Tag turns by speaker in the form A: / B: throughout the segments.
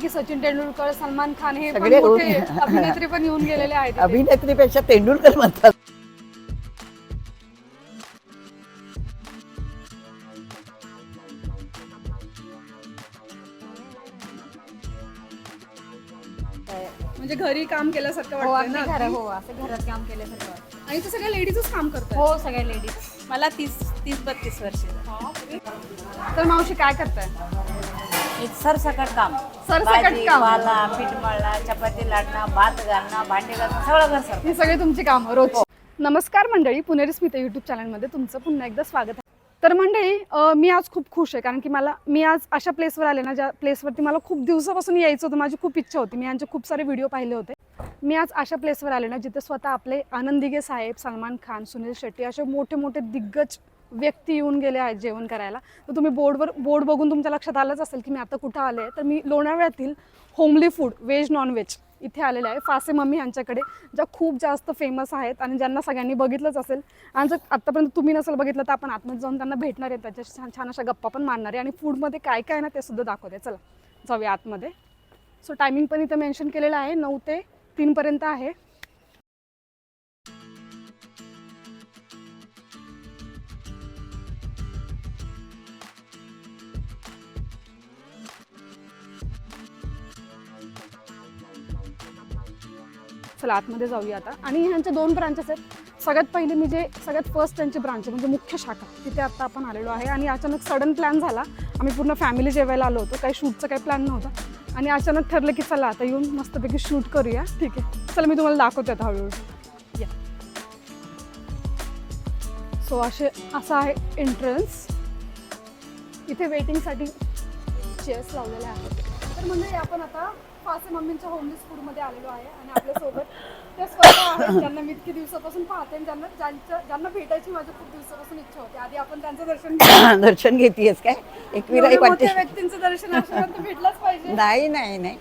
A: की सचिन तेंडुलकर सलमान खान हे पण
B: सगळे
A: मोठे
B: होऊन-
A: अभिनेत्री पण येऊन गेलेले आहेत. इथे.
B: अभिनेत्रीपेक्षा तेंडुलकर म्हणतात.
A: म्हणजे घरी काम केल्यासारखं
C: हो
A: वाटतंय
C: अगदी
A: ना?
C: हो असं घरात काम केल्यासारखं वाटतं.
A: आणि ते सगळ्या लेडीजच काम करतात?
C: हो सगळ्या लेडीज. मला तीस तीस बत्तीस वर्ष.
A: तर मावशी काय करताय?
C: सरसकट काम.
A: सरसकट काम.
C: पाला पीठ मळणं चपाती लाटणं भात घालणं भांडे घालणं सगळं घर सर.
A: ही सगळी तुमची कामं रोज. नमस्कार मंडळी पुणेरी स्मिता युट्यूब चॅनलमध्ये तुमचं पुन्हा एकदा स्वागत आहे. तर मंडळी अं, मी आज खूप खुश आहे कारण की मला मी आज अशा प्लेसवर आले ना ज्या प्लेसवरती मला खूप दिवसापासून यायचं होतं माझी खूप इच्छा होती. मी यांचे खूप सारे व्हिडिओ पाहिले होते. मी आज अशा प्लेसवर आले ना जिथे स्वतः आपले आनंद दिघे साहेब सलमान खान सुनील शेट्टी असे मोठे मोठे दिग्गज व्यक्ती येऊन गेले आहेत जेवण करायला. तर तुम्ही बोर्डवर बोर्ड बघून तुमच्या लक्षात आलंच असेल की मी आता कुठं आले तर मी लोणावळ्यातील homely food veg non veg इथे आलेले आहे. फासे मम्मी यांच्याकडे ज्या खूप जास्त फेमस आहेत आणि ज्यांना सगळ्यांनी बघितलंच असेल. आणि जर आत्तापर्यंत तुम्ही नसेल बघितलं तर आपण आतमध्ये जाऊन त्यांना भेटणार आहे. त्याच्या छान छान अशा गप्पा पण मारणार आहे. आणि फूडमध्ये काय काय ना ते सुद्धा दाखवते. चला जाऊया आतमध्ये. सो टायमिंग पण इथं मेन्शन केलेलं आहे. नऊ ते तीनपर्यंत आहे. चला आतमध्ये जाऊया आता. आणि ह्यांचे दोन ब्रांचेस आहेत. सगळ्यात पहिले मी जे सगळ्यात फर्स्ट त्यांची ब्रांच आहे म्हणजे मुख्य शाखा तिथे आता आपण आलेलो आहे. आणि अचानक सडन प्लॅन झाला. आम्ही पूर्ण फॅमिली जेवायला आलो होतो. काही शूटचं काही प्लॅन नव्हता. आणि अचानक ठरलं की चला आता येऊन मस्तपैकी शूट करूया. ठीक आहे. चला मी तुम्हाला दाखवते आता हळूहळू. या. सो असे असं आहे एंट्रन्स इथे वेटिंगसाठी चेअर्स लावलेल्या आहेत. तर म्हणजे आपण आता फासे मम्मींच्या होमलेस फूडमध्ये आलेलो आहे आणि आपल्यासोबत त्या स्वतः आहेत. ज्यांना मी इतके दिवसापासून पाहते आणि ज्यांना ज्यांच्या ज्यांना भेटायची माझी खूप दिवसापासून इच्छा होती. आधी आपण त्यांचं दर्शन घेऊ.
B: दर्शन घेतीयस काय? एक विराई
A: एवढ्या
B: वाटते
A: मोठ्या व्यक्तींचं दर्शन अशापर्यंत भेटलंच पाहिजे.
B: नाही नाही नाही.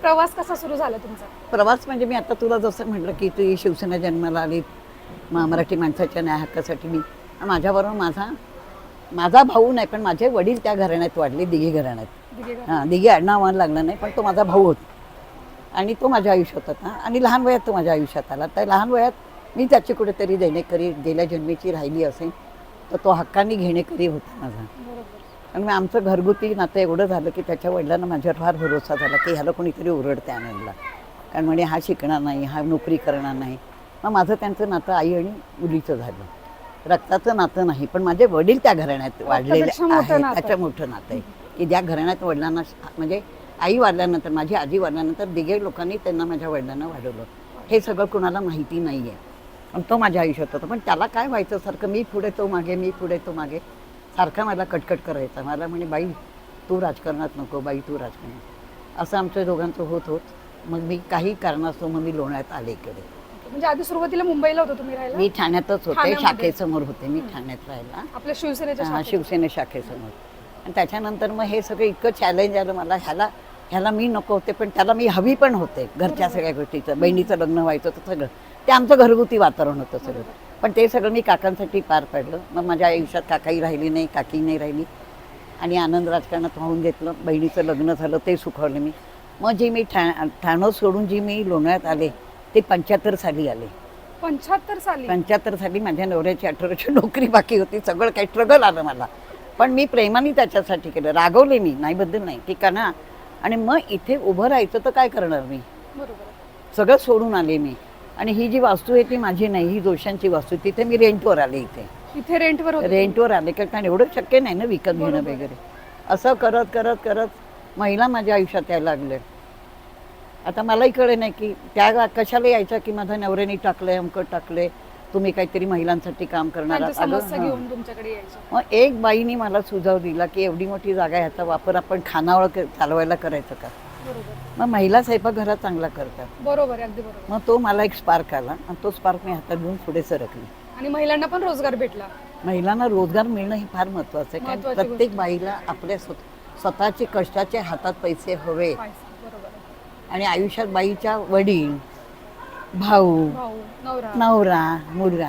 A: प्रवास कसा सुरू झाला तुमचा?
B: प्रवास म्हणजे मी आता तुला जसं म्हटलं की तू शिवसेना जन्माला आली. म- मराठी माणसाच्या न्याय हक्कासाठी मी माझ्याबरोबर माझा माझा भाऊ नाही पण माझे वडील त्या घराण्यात वाढले दिघे घराण्यात. हां दिघे आडनाव मला लागलं नाही पण तो माझा भाऊ होता. आणि तो माझ्या आयुष्यात होता. आणि लहान वयात तो माझ्या आयुष्यात आला. तर लहान वयात मी त्याची कुठेतरी देणेकरी गेल्या जन्मीची राहिली असेल तर तो हक्काने घेणेकरी होता माझा. आणि मग आमचं घरगुती नातं एवढं झालं की त्याच्या वडिलांना माझ्यावर फार भरोसा झाला की ह्याला कोणीतरी ओरडते आनंदला कारण म्हणे हा शिकणार नाही हा नोकरी करणार नाही. मग माझं त्यांचं नातं आई आणि मुलीचं झालं. रक्ताचं नातं नाही पण माझे वडील त्या घराण्यात वाढलेले
A: नातं.
B: त्याच्या मोठं नातं आहे. की ज्या घराण्यात वडिलांना म्हणजे आई वाढल्यानंतर माझी आजी वाढल्यानंतर दिघे लोकांनी त्यांना माझ्या वडिलांना वाढवलं. हे सगळं कुणाला माहिती नाही आहे आणि तो माझ्या आयुष्यात होता. पण त्याला काय व्हायचं? सारखं मी पुढे तो मागे मी पुढे तो मागे. सारखा मला कटकट करायचा. मला म्हणे बाई तू राजकारणात नको बाई तू राजकारणात असं आमच्या दोघांचं होत होत. मग मी काही कारणास्तव मग मी लोण्यात आले इकडे.
A: म्हणजे आधी सुरुवातीला मुंबईला होतो तुम्ही राहायला?
B: मी ठाण्यातच होते? शाखेसमोर होते मी ठाण्यात राहायला.
A: आपल्या शिवसेनेच्या.
B: शिवसेने शाखेसमोर. आणि त्याच्यानंतर मग हे सगळं इतकं चॅलेंज आलं मला. ह्याला ह्याला मी नको होते पण त्याला मी हवी पण होते. घरच्या सगळ्या गोष्टीचं बहिणीचं लग्न व्हायचं तर सगळं. ते आमचं घरगुती वातावरण होतं सगळं. पण ते सगळं मी काकांसाठी पार पाडलं. मग माझ्या आयुष्यात काकाही राहिली नाही काकी नाही राहिली. आणि आनंद राजकारणात वाहून घेतलं. बहिणीचं लग्न झालं ते सुखवलं मी. मग जी मी ठा ठाणं सोडून जी मी लोण्यात आले ते पंच्याहत्तर साली आले.
A: पंच्याहत्तर साली?
B: पंच्याहत्तर साली माझ्या नवऱ्याची अठरा नोकरी बाकी होती. सगळं काही स्ट्रगल आलं मला. पण मी प्रेमाने त्याच्यासाठी केलं रागवले मी नाही बद्दल नाही की का ना? आणि मग इथे उभं राहायचं तर काय करणार मी? सगळं सोडून आले मी. आणि ही जी वास्तू आहे ती माझी नाही ही जोशांची वास्तू आहे. तिथे मी रेंटवर आले इथे.
A: इथे रेंटवर
B: रेंटवर आले कारण एवढं शक्य नाही ना विकत घेणं. वगैरे. असं करत करत करत महिला माझ्या आयुष्यात यायला लागले आता मलाही कळे नाही की त्या कशाला यायच्या की माझ्या नवऱ्याने टाकलंय अमकं टाकलंय. तुम्ही काहीतरी महिलांसाठी काम करणार
A: त्यांच्या
B: आहात. अगं,
A: समस्या
B: हां.
A: घेऊन तुमच्याकडे यायचं.
B: मग एक बाईने मला सुझाव दिला की एवढी मोठी जागा ह्याचा वापर आपण खानावळ क- चालवायला करायचं का?
A: बरोबर.
B: मग महिला स्वयंपाकघरात चांगला करतात.
A: बरोबर आहे अगदी बरोबर.
B: मग तो मला एक स्पार्क आला आणि तो स्पार्क मी हातात घेऊन पुढे सरकली.
A: आणि महिलांना पण रोजगार भेटला.
B: महिलांना रोजगार मिळणं हे फार महत्वाचं आहे कारण
A: महत्त्वाची
B: प्रत्येक बाईला आपल्या स्वत- स्वतःचे कष्टाचे हातात पैसे हवे.
A: पैसा, बरोबर आहे.
B: आणि आयुष्यात बाईच्या वडील भाऊ
A: भाऊ नवरा.
B: नवरा मुलगा.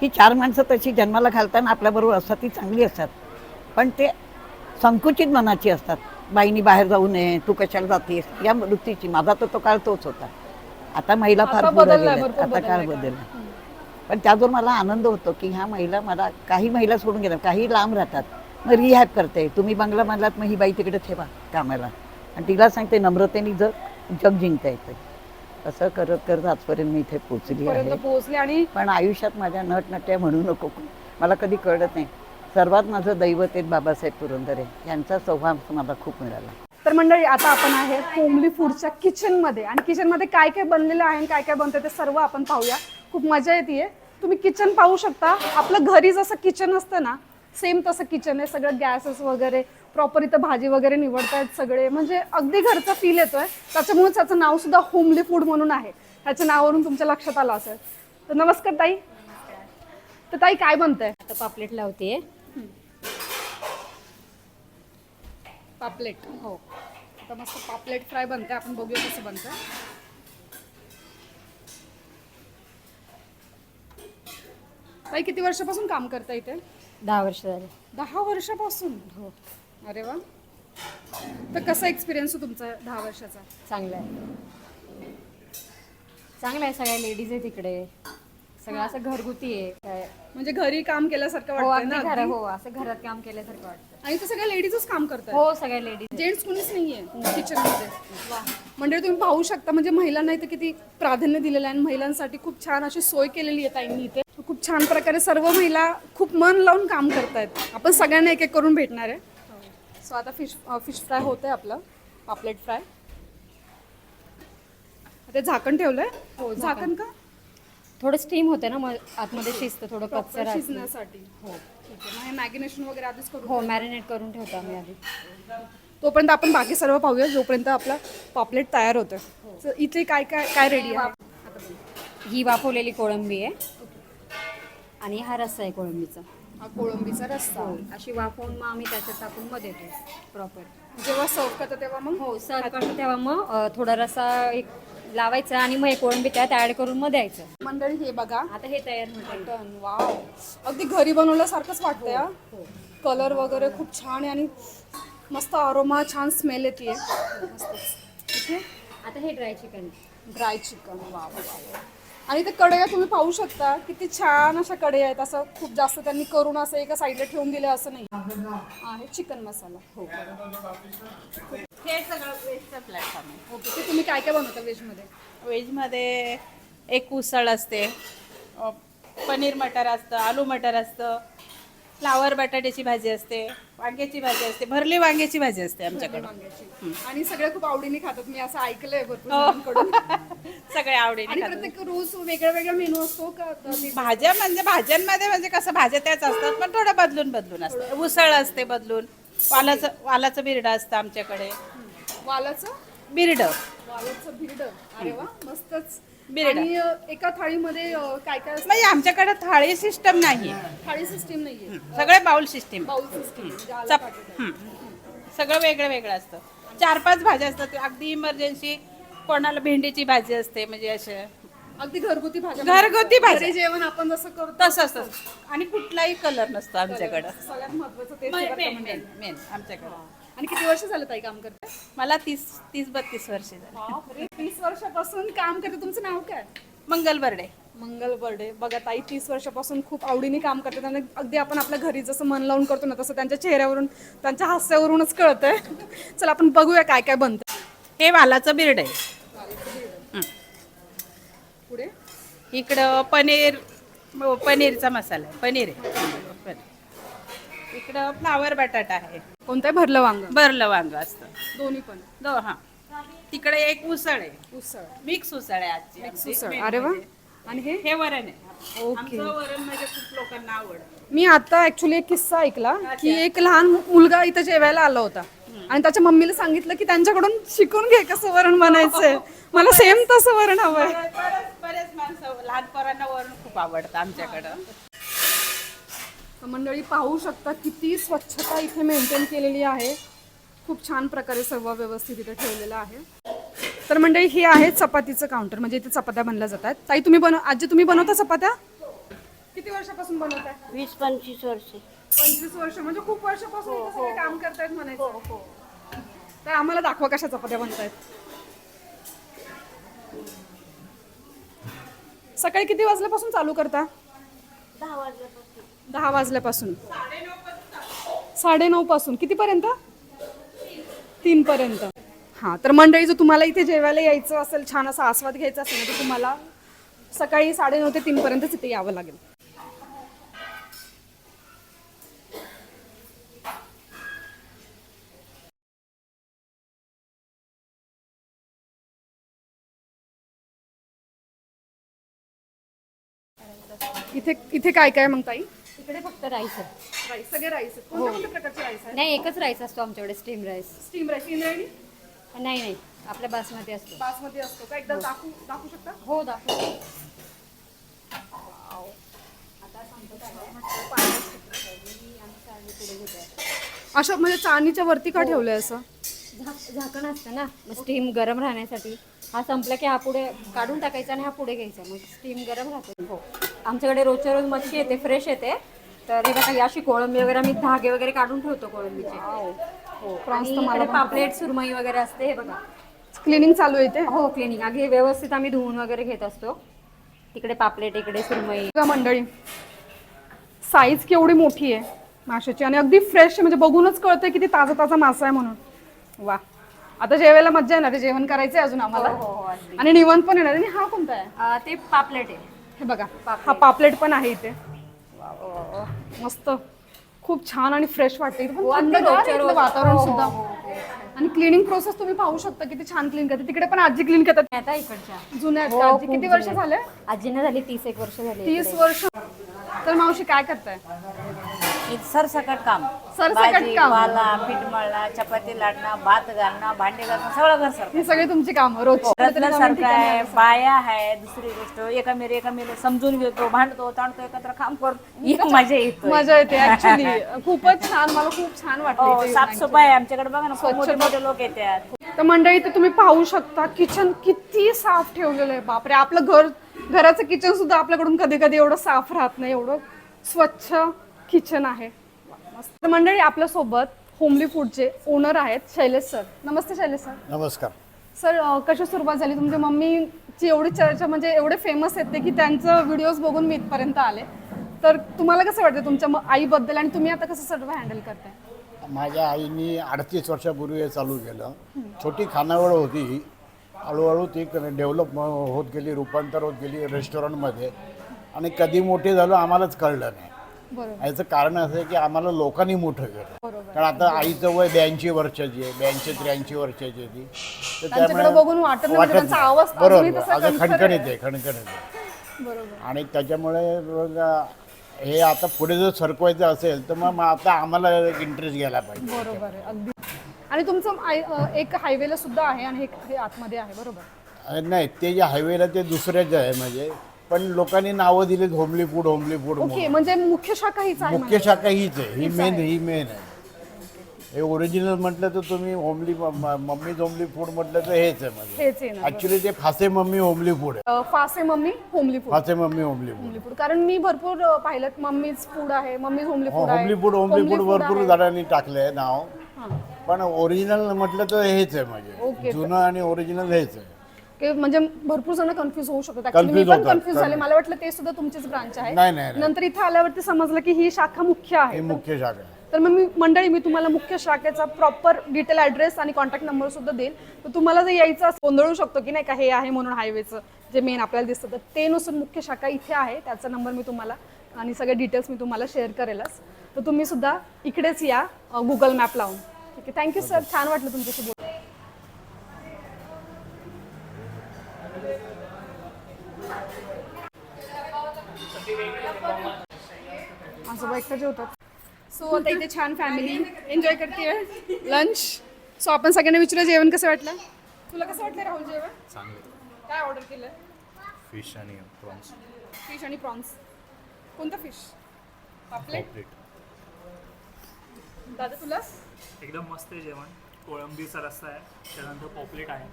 B: ही चार माणसं तशी जन्माला घालताना आपल्याबरोबर असतात ती चांगली असतात. पण ते संकुचित मनाची असतात. बाईनी बाहेर जाऊ नये तू कशाला जातेस? या वृत्तीची. माझा तर तो काळ तोच होता. आता महिला फार
A: आता
B: पुढे
A: बदललाय,
B: गेल्या
A: भरपूर
B: आता काळ
A: बदललाय का?
B: बदलला पण त्यातून मला आनंद होतो की ह्या महिला मला काही महिला सोडून गेल्या काही लांब राहतात. मग रिहॅब करते. तुम्ही बंगला बांधलात मग ही बाई तिकडे ठेवा कामाला. आणि तिला सांगते नम्रतेने जग जग जिंकता येते असं करत करत आजपर्यंत मी इथे पोचली आहे.
A: पोहोचले आणि
B: पण आयुष्यात माझ्या नटनट्या म्हणू नको. मला कधी कळत नाही. सर्वात माझं दैवत आहेत बाबासाहेब पुरंदरे. यांचा सहवास मला खूप मिळाला.
A: तर मंडळी आता आपण आहे होमली फूडच्या किचनमध्ये आणि किचनमध्ये काय काय बनलेलं आहे काय काय बनतं ते सर्व आपण पाहूया. खूप मजा येते तुम्ही किचन पाहू शकता. आपलं घरी जसं किचन असतं ना सेम तसं किचन आहे सगळं गॅसेस वगैरे प्रॉपर इथं भाजी वगैरे निवडतायत सगळे. म्हणजे अगदी घरचा फील येतोय. त्याच्यामुळे त्याचं नाव सुद्धा होमली फूड म्हणून आहे. त्याच्या नावावरून तुमच्या लक्षात आलं असेल. तर नमस्कार ताई. तर ताई काय बनतंय?
D: आता पापलेट लावते
A: पापलेट हो. आता मस्त पापलेट फ्राय बनते आपण बघूया कसं बनतं ताई किती वर्षापासून काम करता इथे?
D: दहा वर्ष झाले.
A: दहा वर्षापासून? हो. अरे वा. तर कसा एक्सपिरियन्स तुमचा दहा वर्षाचा?
D: चांगलं आहे. चांगलं आहे सगळ्या लेडीज आहे तिकडे सगळं असं घरगुती आहे काय.
A: म्हणजे घरी काम केल्यासारखं
D: हो अगदी घर
A: अगदी?
D: हो असं घरात काम केल्यासारखं वाटतं
A: आणि इथे सगळ्या लेडीजच काम करतात
D: हो सगळ्या लेडीज
A: जेंट्स कोणीच नाहीये किचनमध्ये म्हणजे तुम्ही पाहू शकता म्हणजे महिलांना इथे किती प्राधान्य दिलेलं आहे आणि महिलांसाठी खूप छान अशी सोय केलेली आहे ताईंनी इथे. खूप छान प्रकारे सर्व महिला खूप मन लावून काम करतायत. आपण सगळ्यांना एक एक करून भेटणार आहे. सो आता फिश फिश फ्राय होतंय आपलं. पापलेट फ्राय ते झाकण ठेवलंय? हो झाकण का?
D: थोडं स्टीम होते ना मग आतमध्ये शिजतं थोडं कच्चं राहतं.
A: शिजण्यासाठी. हो. ठीक आहे. मग हे मॅगिनेशन वगैरे आधीच करू
D: हो मॅरिनेट करून ठेवतो आम्ही आधी.
A: तोपर्यंत आपण बाकी सर्व पाहूया जोपर्यंत आपला पापलेट तयार होतं So, इथे काय काय काय रेडी आहे?
D: ही वाफवलेली कोळंबी आहे. आणि हा रस्सा आहे कोळंबीचा.
A: हा कोळंबीचा रस्सा.
D: हो. अशी वाफवून मग आम्ही त्याच्यात टाकून मध्ये देतो प्रॉपर
A: जेव्हा सर्व करतो तेव्हा मग
D: हो सर्व करतो तेव्हा मग अ, थोडा रस्सा एक लावायचा आणि मग हे कोळंबी त्यात ॲड करून मग द्यायचं.
A: मंडळी हे बघा.
D: आता हे तयार होतं.
A: मटन वाव अगदी घरी बनवल्यासारखंच वाटतंय हा. कलर वगैरे खूप छान आहे आणि मस्त अरोमा छान स्मेल येते.
D: आता हे dry chicken
A: dry chicken wow wow आणि ते कढया तुम्ही पाहू शकता किती छान अशा कढया आहेत. असं खूप जास्त त्यांनी करून असं एका साईडला ठेवून दिलं असं नाही. आहे चिकन मसाला. हो.
C: हे सगळं वेजचं प्लॅटफॉर्म आहे.
A: ओके ते तुम्ही काय काय बनवता व्हेजमध्ये
C: व्हेजमध्ये एक उसळ असते. पनीर मटर असतं आलू मटर असतं. फ्लावर बटाट्याची भाजी असते वांग्याची भाजी असते भरली वांग्याची भाजी असते आमच्याकडे
A: वांग्याची. आणि सगळे खूप आवडीने खातात मी असं ऐकलंय भरपूर
C: हो.
A: जणांकडून.
C: सगळे आवडीने खातात.
A: प्रत्येक रोज वेगळा वेगळा मेनू असतो का?
C: भाज्या म्हणजे भाज्यांमध्ये म्हणजे कसं भाज्या त्याच असतात पण थोडं बदलून बदलून असतं. उसळ असते बदलून. वालाचं वालाचं बिरडं असतं आमच्याकडे.
A: वालाचं?
C: बिरडं.
A: वालाचं भिरड अरे वा मस्तच.
C: बिरडं.
A: आणि अ, एका थाळीमध्ये अ, काय काय असतं?
C: म्हणजे आमच्याकडे थाळी सिस्टम नाही
A: थाळी सिस्टीम नाहीये.
C: सगळे बाउल सिस्टीम
A: बाउल सिस्टीम
C: चप हं. सगळं वेगळं वेगळं असतं. चार पाच भाज्या असतात. अगदी इमर्जन्सी कोणाला भेंडीची भाजी असते म्हणजे असे
A: अगदी घरगुती भाज्या
C: घरगुती भाज्या.
A: घरी जेवण आपण जसं करतो
C: तसं असतं. आणि कुठलाही कलर नसतो आमच्याकडं.
A: सगळ्यात महत्वाचं का
C: मेन मेन आमच्याकडं.
A: आणि किती वर्ष झालं ताई काम करते
C: मला तीस तीस बत्तीस वर्ष झाली.
A: बापरे तीस वर्षापासून काम करते. तुमचं नाव काय?
C: मंगल बर्डे.
A: मंगल बर्डे. बघा ताई तीस वर्षापासून खूप आवडीने काम करते त्यांना अगदी आपण आपल्या घरी जसं मन लावून करतो ना तसं त्यांच्या चेहऱ्यावरून त्यांच्या हास्यावरूनच कळतंय. चला आपण बघूया काय काय बनतं.
C: हे वालाचं बिर्ड आहे.
A: पुढे?
C: इकडं पनीर पनीरचा मसाला आहे. पनीर आहे. इकडं फ्लावर बटाटा आहे.
A: कोणतं भरलं वांग.
C: भरलं वांग असतं.
A: दोन्ही पण.
C: दो हा. तिकडे एक उसळ आहे.
A: उसळ.
C: मिक्स उसळ आहे आजची. आमची.
A: उसळ. अरे वा. आणि हे?
C: हे वरण आहे.
A: ओके.
C: आमचं वरण म्हणजे खूप लोकांना आवडतं.
A: मी आता ऍक्च्युली एक किस्सा ऐकला की एक लहान मुलगा इथं जेवायला आला होता. आणि त्याच्या मम्मीला सांगितलं की त्यांच्याकडून शिकून घे कसं वरण बनायचंय. मला सेम तसं वरण हवंय.
C: बरेच माणसं लहान पोरांना वरण खूप आवडतं आमच्याकडं.
A: मंडळी पाहू शकता किती स्वच्छता इथे मेंटेन केलेली आहे. खूप छान प्रकारे सर्व व्यवस्थित इथे ठेवलेलं आहे. तर मंडळी हे आहे चपातीचं काउंटर म्हणजे इथे चपात्या बनल्या जातात ताई तुम्ही बनव आजी तुम्ही बनवता चपात्या? किती वर्षापासून बनवताय?
E: वीस पंचवीस वर्षे.
A: पंचवीस वर्ष म्हणजे खूप वर्षापासून इथे सगळे काम करतायत म्हणायचं. तर आम्हाला दाखवा कशा चपात्या बनतायत. सकाळी किती वाजल्यापासून चालू करता? दहा वाजल्यापासून. दहा वाजल्यापासून. साडेनऊ पासून. कितीपर्यंत? तीन पर्यंत हां तर मंडळी जर तुम्हाला इथे जेवायला यायचं असेल छान असा आस्वाद घ्यायचा असेल ना तर तुम्हाला सकाळी साडेनऊ ते तीन पर्यंतच इथे यावं लागेल. इथे इथे काय काय मग ताई
D: इकडे फक्त राईस आहे.
A: राईस सगळे राईस आहेत. कोणत्या कोणत्या प्रकारचे राईस आहेत?
D: नाही एकच राईस असतो आमच्याकडे steam rice
A: steam rice Indrayani?
D: नाही नाही आपल्या बासमती असतो.
A: बासमती असतो का? एकदा दाखवू दाखवू शकता?
D: हो दाखव.
A: असं म्हणजे चाळणीच्या वरती का ठेवलंय असं?
D: झाक झाकण असतं ना मग स्टीम गरम राहण्यासाठी. हा संपला की हा पुढे काढून टाकायचा आणि हा पुढे घ्यायचा. मग स्टीम गरम राहते. हो. आमच्याकडे रोजच्या रोज मच्छी येते फ्रेश येते. तर हे बघा ही अशी कोळंबी वगैरे आम्ही धागे वगैरे काढून ठेवतो कोळंबीचे. हो
A: प्रॉन्स
D: आणि पापलेट सुरमई वगैरे असते हे बघा.
A: क्लिनिंग चालू आहे इथे?
D: हो क्लिनिक आधी व्यवस्थित आम्ही धुवून वगैरे घेत असतो. तिकडे पापलेट इकडे सुरमई.
A: बघा मंडळी साईज केवढी मोठी आहे माशाची. आणि अगदी फ्रेश म्हणजे बघूनच कळतंय किती ताजा ताजा मासा आहे म्हणून. वा आता जेवायला मज्जा येणार आहे. जेवण करायचंय अजून आम्हाला.
D: हो, हो, अगदी.
A: आणि निवंत पण येणार आहे. आणि हा कोणता आहे?
D: अं, ते पापलेट आहे.
A: हे बघा हा पापलेट. पण आहे इथे. मस्त. खूप छान आणि फ्रेश वाटते.
D: हो.
A: वातावरण
D: हो,
A: सुद्धा.
D: हो, हो.
A: आणि क्लिनिंग प्रोसेस तुम्ही पाहू शकता किती छान क्लीन करते तिकडे पण आजी क्लीन करतात.
D: आता इकडच्या.
A: जुन्या आहेत का? आजी किती वर्ष. झाले?
D: आजींना झाली तीस एक वर्ष झाली
A: तीस. वर्ष. तर मावशी काय करताय?
E: सरसकट काम.
A: सरसकट
E: भाजी,
A: काम.
E: पाला पीठ मळणं चपाती लाटणं भात घालणं भांडे घालणं सगळं घर सर
A: ही सगळी तुमची कामं रोज
E: सारखं आहे. बाया आहे दुसरी गोष्ट एकामेरी एकामेरी समजून घेतो भांडतो ताणतो एकत्र काम करतो एक मजा येतो.
A: मजा येते ऍक्च्युली खूपच छान मला खूप छान वाटलं
E: हो,
A: येऊन
E: साफसफाई आहे आमच्याकडे बघा ना खूप मोठे मोठे लोक येतात.
A: तर मंडळी इथे तुम्ही पाहू शकता किचन किती साफ ठेवलेलं आहे बापरे. आपलं घर घराचं किचन सुद्धा आपल्याकडून कधी कधी एवढं साफ राहत नाही एवढं स्वच्छ किचन आहे. मस्त मंडळी आपल्यासोबत होमली फूडचे ओनर आहेत शैलेश सर नमस्ते शैलेश सर
F: नमस्कार.
A: सर अ, कशी सुरुवात झाली? तुमच्या मम्मीची एवढी चर्चा म्हणजे एवढे फेमस आहेत ते की त्यांचं व्हिडिओज बघून मी इथपर्यंत आले. तर तुम्हाला कसं वाटतं तुमच्या म- आईबद्दल आणि तुम्ही आता कसं सर्व हँडल करताय?
F: माझ्या आईनी अडतीस वर्षापूर्वी हे चालू केलं. छोटी खानावळ होती हळूहळू ती डेव्हलप होत गेली रूपांतर होत गेली रेस्टॉरंटमध्ये आणि कधी मोठी झालो आम्हालाच कळलं नाही. याचं कारण असं आहे की आम्हाला लोकांनी मोठं केलं. कारण आता आईचं वय ब्याऐंशी वर्षाची आहे ब्याऐंशी त्र्याऐंशी वर्षाची आहे ती. तर
A: बघून वाटत म्हणजे.
F: बरोबर आता खणखणीत
A: आहे.
F: खणखणीत आहे. आणि त्याच्यामुळे हे आता पुढे जर सरकवायचं असेल तर मग आता आम्हाला इंटरेस्ट घ्यायला पाहिजे.
A: बरोबर अगदी. आणि तुमचं एक हायवेला सुद्धा आहे आणि हे आतमध्ये आहे बरोबर?
F: नाही ते जे हायवेला ते दुसरेच आहे म्हणजे पण लोकांनी नावं दिलीत homely food homely food
A: okay म्हणजे मुख्य शाखा हीच आहे
F: मुख्य. शाखा हीच आहे. ही मेन ही मेन आहे. हे ओरिजिनल म्हटलं तर तुम्ही होमली मम्मी होमली फूड म्हटलं तर हेच आहे ऍक्च्युली ते फासे मम्मी होमली फूड आहे.
A: अ, फासे mummy homely food.
F: फासे mummy homely food.
A: Homely food. कारण मी भरपूर अ, पाहिलं मम्मीच फूड आहे मम्मीज होमली फूड आहे.
F: होमली फूड होमली फूड भरपूर
A: आहे.
F: जणांनी टाकलंय नाव.
A: हां.
F: पण ओरिजिनल म्हटलं तर हेच आहे
A: ओके.
F: म्हणजे जुनं आणि ओरिजिनल हेच आहे.
A: की म्हणजे भरपूर जण कन्फ्युज होऊ शकतात. मी पण
F: होतात.
A: कन्फ्युज झाले. मला वाटलं ते सुद्धा तुमचीच ब्रांच आहे.
F: नाही, नाही, नाही.
A: नंतर इथे आल्यावरती समजलं की ही शाखा मुख्य
F: ही
A: आहे
F: मुख्य शाखा आहे.
A: तर मग मी मंडळी मी तुम्हाला मुख्य शाखेचा प्रॉपर डिटेल ॲड्रेस आणि कॉन्टॅक्ट नंबर सुद्धा देईल तर तुम्हाला जर यायचं असं गोंधळू शकतो की नाही का हे आहे म्हणून हायवेचं जे मेन आपल्याला दिसतं तर ते नसून मुख्य शाखा इथे आहे. त्याचा नंबर मी तुम्हाला आणि सगळे डिटेल्स मी तुम्हाला शेअर करेलच. तर तुम्ही सुद्धा इकडेच या गुगल मॅप लावून. ठीक आहे. थँक्यू सर छान वाटलं तुमच्याशी बोलून. एकटा जेवतात सो आता इथे छान फॅमिली एन्जॉय करते लंच सो आपण सगळ्यांना विचारूया जेवण कसं वाटलं? तुला कसं वाटलं राहुल जेवण?
G: चांगले.
A: काय ऑर्डर केलं?
G: फिश आणि प्रॉन्स
A: फिश आणि प्रॉन्स कोणतं फिश पापलेट? दादा तुला?
H: एकदम मस्त आहे जेवण. कोळंबीचा रस्सा आहे. त्यानंतर पॉपलेट आहे.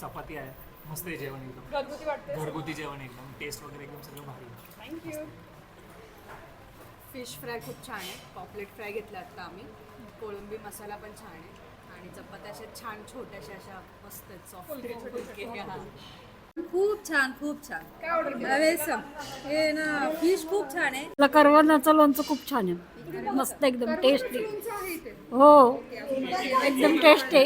H: चपाती आहे. मस्त आहे जेवण एकदम.
A: घरगुती वाटते
H: घरगुती जेवण एकदम. टेस्ट वगैरे एकदम सगळं भारी आहे.
A: थँक्यू
I: फिश फ्राय खूप छान आहे. पॉपलेट फ्राय घेतला आता आम्ही. कोळंबी मसाला पण छान आहे. आणि चपात्या अशा छान छोट्याशा अशा मस्त सॉफ्ट खूप छान खूप छान. काय ऑर्डर हे ना फिश खूप छान आहे.
D: आपलं करवंदाचं लोणचं खूप छान आहे. मस्त एकदम टेस्टी हो. एकदम टेस्टी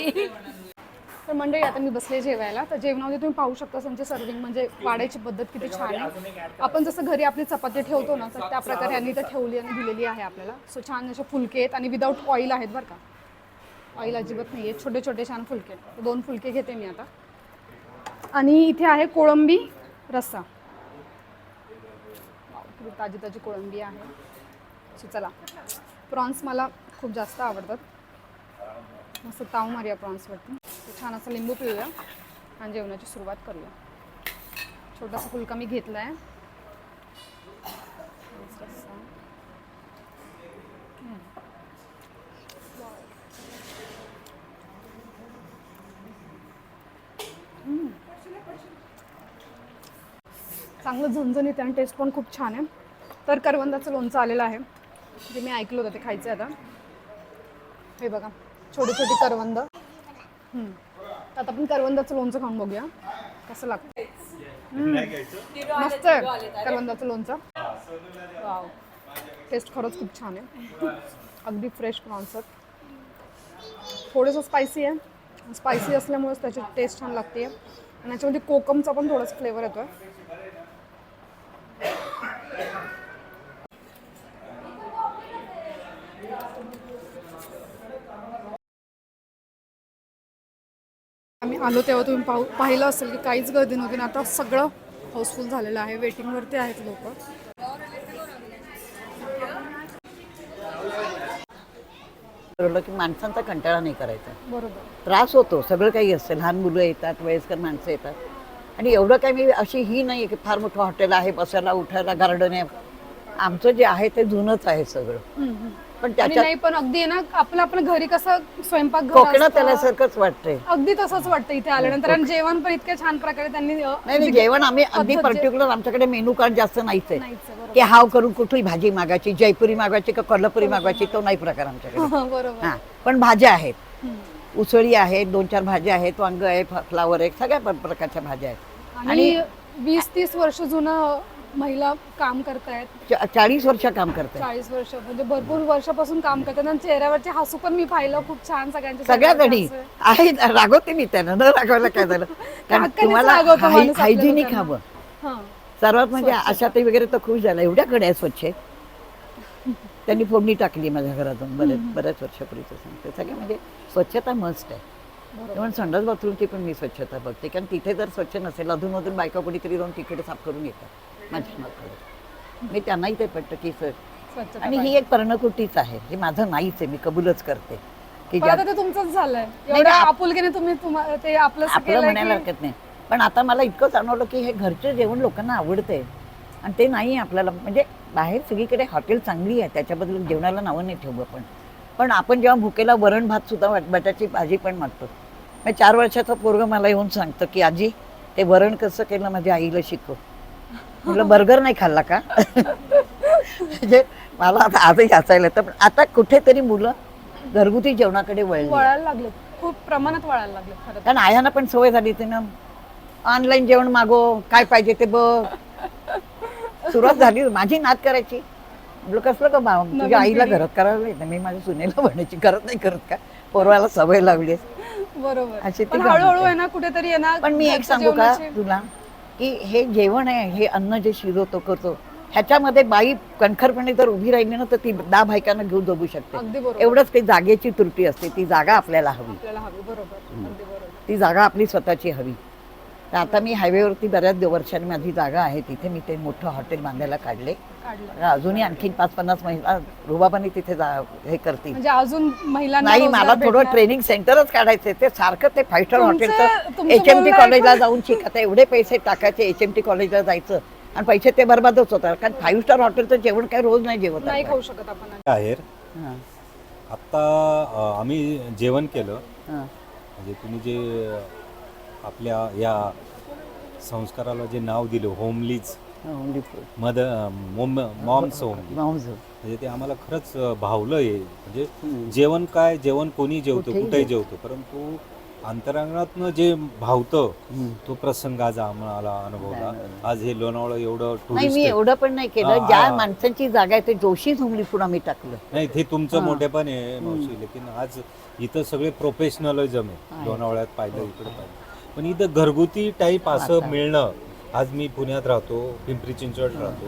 A: तर मंडळी आता मी बसले जेवायला. तर जेवणामध्ये तुम्ही पाहू शकता त्यांची सर्विंग म्हणजे वाढायची पद्धत किती छान आहे. आपण जसं घरी आपली चपाती ठेवतो ना तर त्या प्रकारे यांनी तर ठेवली आणि दिलेली आहे आपल्याला. सो छान असे फुलके आहेत आणि विदाऊट ऑइल आहेत बरं का. ऑइल अजिबात नाही आहे छोटे छोटे छान फुलके. आहेत. दोन फुलके घेते मी आता. आणि इथे आहे कोळंबी रस्सा. ताजी ताजी कोळंबी आहे. सो चला. प्रॉन्स मला खूप जास्त आवडतात. मस्त ताव मारूया प्रॉन्सवरती. छान असं लिंबू पिळूया आणि जेवणाची सुरुवात करूया. छोटासा फुलका मी घेतला आहे चांगलं झणझण आहे आणि टेस्ट पण खूप छान आहे. तर करवंदाचं लोणचं आलेलं आहे. जे मी ऐकलं होतं ते खायचं आहे आता. हे बघा छोटी छोटी करवंद. हम्म. आता आपण करवंदाचं लोणचं खाऊन बघूया. कसं लागतं. मस्त आहे करवंदाचं लोणचं. वाव. टेस्ट खरंच खूप छान आहे. अगदी फ्रेश प्रॉन्स आहेत थोडंसं स्पायसी आहे. स्पायसी असल्यामुळेच त्याची टेस्ट छान लागते आणि याच्यामध्ये कोकमचा पण थोडासा फ्लेवर येतो आहे आलो तेव्हा तुम्ही पाहू पाहिलं असेल की काहीच गर्दी नव्हती. आणि आता सगळं हाऊसफुल झालेलं आहे. वेटिंगवरती आहेत लोक.
B: ठरवलं की माणसांचा कंटाळा नाही करायचा.
A: बरोबर.
B: त्रास होतो. सगळं काही असतं लहान मुलं येतात वयस्कर माणसं येतात. आणि एवढं काही मी अशी ही नाही आहे की फार मोठं हॉटेल आहे बसायला उठायला गार्डन आहे. आमचं जे आहे ते जुनंच आहे सगळं. पण
A: आणि
B: त्याच्यात
A: नाही पण अगदी आहे ना आपलं आपलं घरी कसं स्वयंपाक घर
B: कोकणात
A: असतं.
B: त्याल्यासारखंच वाटतंय.
A: अगदी तसंच वाटतं इथे आल्यानंतर. आणि जेवण पण इतक्या छान प्रकारे त्यांनी अ,
B: नाही नाही जेवण आम्ही अगदी
A: पद्धत जे-
B: पर्टिक्युलर आमच्याकडे मेनू कार्ड जास्त नाहीच आहे
A: नाहीच आहे, बरोबर.
B: की हाव करून कुठली भाजी मागायची जयपुरी मागायची का कोल्हापुरी मागायची तो नाही प्रकार आमच्याकडे.
A: बरोबर.
B: हा पण भाज्या आहेत. उसळी आहेत दोन चार भाज्या आहेत वांग आहे फ्लावर आहे सगळ्या प्रकारच्या भाज्या आहेत.
A: आणि वीस तीस वर्ष जुनं महिला काम करतायत.
B: चा- चाळीस वर्ष काम करते
A: चाळीस वर्ष म्हणजे भरपूर वर्षापासून काम करतात आणि चेहऱ्यावरचे हसू पण मी पाहिलं खूप छान सगळ्यांच्या
B: सगळ्या
A: चेहऱ्यावरचे
B: जणी
A: हसू. आहे.
B: रागवते मी त्यांना न रागवायला काय झालं? कारण
A: हक्कानेच
B: तुम्हाला
A: रागवतो माणूस आपल्या
B: हायजिनिक
A: लोकांना.
B: हवं.
A: हां.
B: सर्वात म्हणजे आशाताई वगैरे तर खुश झाल्या एवढ्या कडे आहे स्वच्छ. त्यांनी फोडणी टाकली माझ्या घरातून बरेच बऱ्याच वर्षापूर्वीचं सांगते. सगळ्या म्हणजे स्वच्छता मस्ट आहे. म्हणून संडास बाथरूमची पण मी स्वच्छता बघते कारण तिथे जर स्वच्छ नसेल अधूनमधून बायका कोणीतरी जाऊन तिकडे साफ करून येतात. मी त्यांनाही ते पटतं की सर आणि ही एक पर्णकुटीच आहे. हे माझं नाहीच आहे. मी कबूलच करते. की
A: तुमचंच झालंय. आपुलकीने तुम्ही ते आपलं
B: आपलं म्हणायला हरकत नाही. पण आता मला इतकं जाणवलं की हे घरचं जेवण लोकांना आवडतंय. आणि ते नाही आपल्याला म्हणजे बाहेर सगळीकडे हॉटेल चांगली आहे. त्याच्याबद्दल जेवणाला नावं नाही ठेवू आपण. पण आपण जेव्हा भुकेला वरण भात सुद्धा बटाची भाजी पण मागतो. मग चार वर्षाचा पोरग मला येऊन सांगतं की आजी ते वरण कसं केलं माझ्या आईला शिकव. म्हटलं बर्गर नाही खाल्ला का? म्हणजे मला आता आजही हसायला येतं पण आता कुठेतरी मुलं घरगुती जेवणाकडे वळली.
A: वळायला लागले. खूप प्रमाणात वळायला लागले खरं तर.
B: कारण आयांना पण सवय झाली होती ना ऑनलाईन जेवण मागो काय पाहिजे ते बघ. सुरुवात झाली माझी नात करायची. म्हटलं कसलं का बा तुझ्या आईला घरात करायला येतं मी माझ्या सुनेला म्हणायची करत नाही करत का? पोरवाला सवय लावली
A: बरोबर.
B: अशी ती
A: पण
B: गंमत
A: हळूहळू
B: आहे.
A: आहे ना कुठेतरी आहे ना
B: पण मी एक
A: घरच्या
B: सांगू का
A: जेवणाची-
B: तुला? की हे जेवण आहे हे अन्न जे शिजवतो करतो ह्याच्यामध्ये बाई कणखरपणे जर उभी राहिली ना तर ती दहा बायकांना घेऊन जगू शकते. एवढंच काही जागेची त्रुटी असते ती जागा आपल्याला हवी. ती जागा आपली स्वतःची हवी. तर आता मी हायवेवरती बऱ्याच वर्षांनी माझी जागा आहे तिथे मी ते मोठं हॉटेल बांधायला काढलं. अजूनही आणखीन पाच पन्नास महिला रुबाबाने तिथे जा हे करतील.
A: म्हणजे अजून महिलांना
B: नाही
A: रोजगार
B: मला थोडं
A: भेटणार.
B: ट्रेनिंग सेंटरच काढायचे ते सारखं ते फाईव्ह स्टार
A: तुमचं-
B: हॉटेलचं
A: तुमचं
B: एच एम टी
A: बोलणं
B: कॉलेजला
A: ऐकून-
B: जाऊन शिक आता एवढे पैसे टाकायचे एच एम टी कॉलेजला जायचं. आणि पैसे ते बरबादच होतात. कारण फाईव्ह स्टार हॉटेलचं जेवण काही रोज नाही जेवत
A: नाही
B: आपण.
A: खाऊ शकत आपण
G: आहेर
B: हां,
G: आत्ता अ, आम्ही जेवण केलं.
B: हां.
G: म्हणजे तुम्ही जे आपल्या या संस्काराला जे नाव दिलं होमलीज मद मॉम्स होम म्हणजे ते आम्हाला खरंच भावलं हे. म्हणजे जेवण काय जेवण कोणी जेवतो
B: कुठेही
G: जेवतो. परंतु अंतरांगणातनं जे भावतं तो प्रसंग आज आम्हाला अनुभवला. आज हे लोणावळा एवढं
B: नाही मी एवढं पण नाही केलं.
G: हा,
B: ज्या
G: हा.
B: माणसांची जागा आहे ते जोशी झुंबली फूड आम्ही टाकलं.
G: नाही ते तुमचं
B: हा.
G: मोठेपण आहे मावशी. लेकिन आज इथं सगळे प्रोफेशनलिझम आहे.
B: आहे.
G: लोणावळ्यात पाहिलं इकडे पाहिलं. पण इथं घरगुती टाईप असं. मिळणं आज मी पुण्यात राहतो पिंपरी चिंचवड राहतो.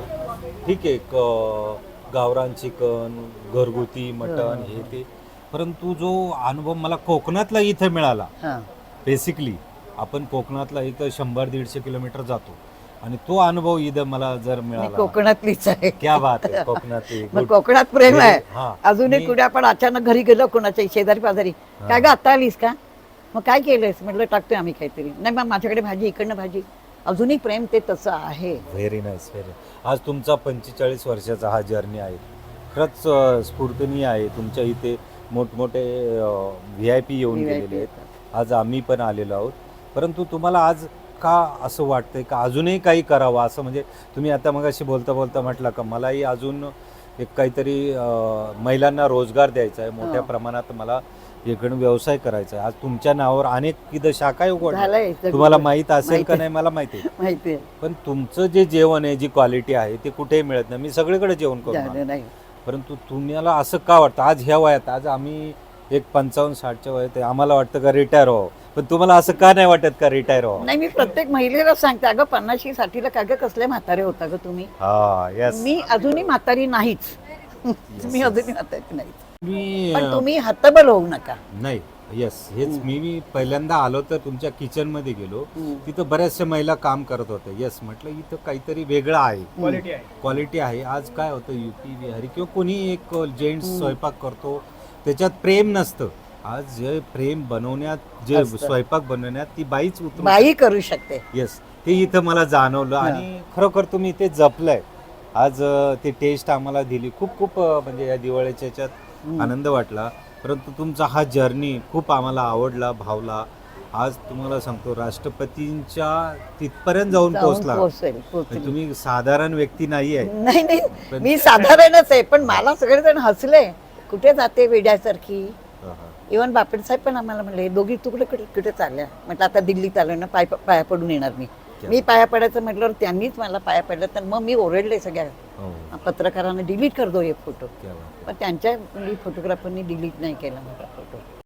G: ठीक आहे क- गावरान चिकन घरगुती मटण हे. ते. परंतु जो अनुभव मला कोकणातला इथं मिळाला बेसिकली आपण कोकणातला इथं शंभर दीडशे किलोमीटर जातो. आणि तो अनुभव इथं मला जर मिळाला.
B: कोकणातलीच आहे.
G: क्या बात आहे कोकणातली.
B: मग. कोकणात प्रेम आहे. अजूनही कुठे आपण अचानक घरी गेलो कोणाच्या शेजारी पाजारी. काय ग आता आलीस का? मग काय केलंयस? म्हटलं टाकतोय आम्ही काहीतरी. नाही मग माझ्याकडे भाजी इकडनं भाजी. अजूनही प्रेम ते तसं आहे.
G: व्हेरी नाईस व्हेरी आज तुमचा पंचेचाळीस वर्षाचा हा जर्नी आहे. खरंच अं, स्फूर्तनीय आहे. तुमच्या इथे मोठमोठे व्ही आय पी येऊन
B: VIP
G: गेलेले आहेत. आज आम्ही पण आलेलो आहोत. परंतु तुम्हाला आज का असं वाटतंय? का अजूनही काही करावं? असं म्हणजे तुम्ही आता मग अशी बोलता बोलता म्हटलं का मलाही अजून एक काहीतरी अं, महिलांना रोजगार द्यायचा आहे. मोठ्या
B: हो.
G: प्रमाणात मला इकडून व्यवसाय करायचा. आहे आज तुमच्या नावावर अनेक इथं शाखा उघडल्या
B: झालंय सगळं.
G: तुम्हाला माहीत असेल
B: माहीत
G: का
B: आहे.
G: नाही मला माहिती आहे.
B: माहितीये
G: पण तुमचं जे जेवण आहे जी क्वालिटी आहे ते कुठेही मिळत नाही. मी सगळीकडे जेवण करतो
B: झालं नाही.
G: परंतु तुम्हाला असं का वाटतं? आज ह्या वयात आज आम्ही एक पंचावन्न साठच्या वयात आहे. आम्हाला वाटतं का रिटायर व्हावं? पण तुम्हाला असं का नाही वाटत का रिटायर व्हावं?
B: नाही मी प्रत्येक महिलेला सांगते अगं पन्नाशी साठीला गं कसले म्हातारे होता ग तुम्ही?
G: हा येस
B: मी अजूनही म्हातारी नाहीच. मी अजूनही म्हातारी नाही
G: मी
B: पण तुम्ही हतबल होऊ नका.
G: नाही येस हेच मी मी पहिल्यांदा आलो तर तुमच्या किचनमध्ये गेलो. तिथं बऱ्याचशा महिला काम करत होत्या. येस म्हटलं इथं काहीतरी वेगळं आहे.
H: क्वालिटी आहे.
G: क्वालिटी आहे. आज काय होतं युपी बिहारी किंवा कोणी एक जेंट्स स्वयंपाक करतो त्याच्यात प्रेम नसतं. आज जे प्रेम बनवण्यात जे. स्वयंपाक बनवण्यात ती बाईच उतरू
B: बाई करू शकते.
G: येस ते इथं मला जाणवलं. आणि खरोखर तुम्ही ते जपलंय. आज ते टेस्ट आम्हाला दिली. खूप खूप म्हणजे या दिवाळीच्या याच्यात आनंद वाटला. परंतु तुमचा हा जर्नी खूप आम्हाला आवडला भावला. आज तुम्हाला सांगतो राष्ट्रपतींच्या तिथपर्यंत जाऊन पोहोचला.
B: पोहोचेल
G: म्हणजे तुम्ही साधारण व्यक्ती नाही आहे.
B: नाही नाही.
G: पण-
B: मी साधारणच आहे पण मला सगळेजण हसले. कुठे जाते वेड्यासारखी? इवन बापेड साहेब पण आम्हाला म्हणले दोघी तुकडे कुठे कुठे चालल्या? म्हटलं आता दिल्लीत आलो ना पाय पाया पडून येणार मी. मी पाया पडायचं म्हटल्यावर त्यांनीच मला पाया पडलं तर मग मी ओरडले सगळ्या. पत्रकारांना डिलीट कर दो हे. फोटो. पण त्यांच्या फोटोग्राफरनी डिलीट नाही केला माझा फोटो